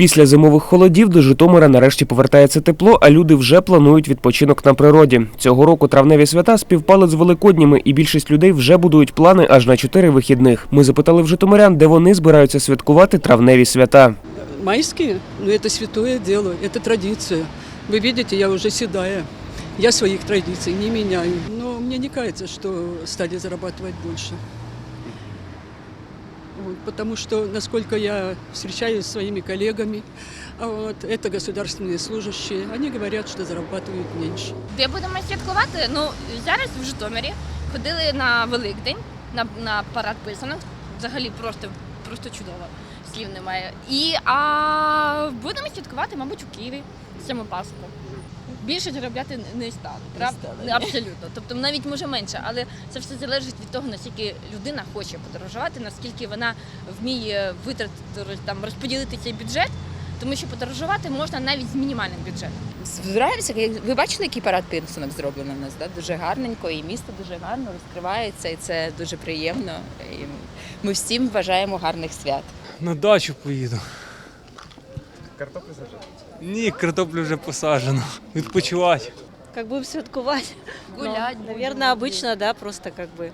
Після зимових холодів до Житомира нарешті повертається тепло, а люди вже планують відпочинок на природі. Цього року травневі свята співпали з великодніми, і більшість людей вже будують плани аж на чотири вихідних. Ми запитали в житомирян, де вони збираються святкувати травневі свята. Майские, ну это святое дело, это традиция. Вы видите, я уже седая. Я своих традиций не меняю. Но мне не кажется, что стали зарабатывать больше. Вот, потому что, насколько я встречаюсь с своими коллегами, а вот, это государственные служащие, они говорят, что зарабатывают меньше. Де будемо святкувати? Ну зараз в Житомирі ходили на Великдень, на, на парад писанок. Взагалі просто, просто чудово. Слів немає. І а будемо святкувати, мабуть, у Києві саме Пасху. Більше заробляти не стане, правда? Абсолютно. Тобто навіть може менше, але це все залежить від того, наскільки людина хоче подорожувати, наскільки вона вміє витратити там розподілити цей бюджет, тому що подорожувати можна навіть з мінімальним бюджетом. Збираємося, ви бачили, який парад писанок зроблено у нас? Да? Дуже гарненько, і місто дуже гарно розкривається, і це дуже приємно. І ми всім бажаємо гарних свят. На дачу поїду. Картоплю саджати? Ні, картоплю вже посаджено. Відпочивати. Как будем святкувати? Гулять Ну, наверное, обычно, да, просто как бы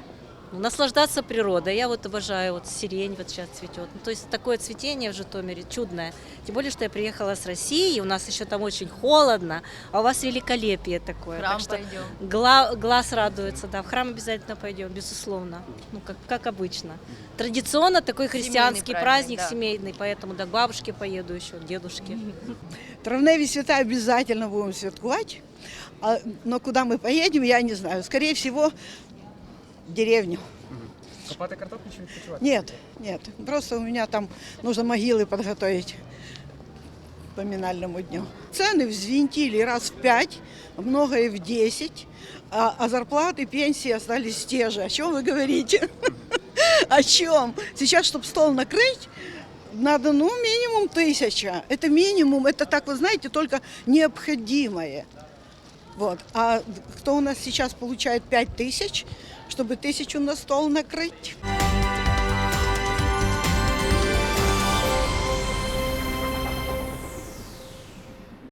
наслаждаться природой. Я вот обожаю, вот сирень вот сейчас цветет. Ну, то есть такое цветение в Житомире чудное. Тем более, что я приехала с России, у нас еще там очень холодно, а у вас великолепие такое. Храм так что пойдем. гла- глаз радуется, да, в храм обязательно пойдем, безусловно. Ну, как, как обычно. Традиционно такой христианский праздник, праздник, да. семейный, поэтому да, к бабушке поеду еще, к дедушке. Травневі свята обязательно будем святкувати. А, но куда мы поедем, я не знаю. Скорее всего, в деревню. Копати картоплю чи відпочивати? Нет, нет. Просто у меня там нужно могилы подготовить к поминальному дню. Цены взвинтили раз в пять, многое в десять, а, а зарплаты, пенсии остались те же. О чем вы говорите? О чем? Сейчас, чтобы стол накрыть, надо, ну, минимум тысяча. Это минимум, это так, вы знаете, только необходимое. Вот. А кто у нас сейчас получает пять тысяч, чтобы тысячу на стол накрыть?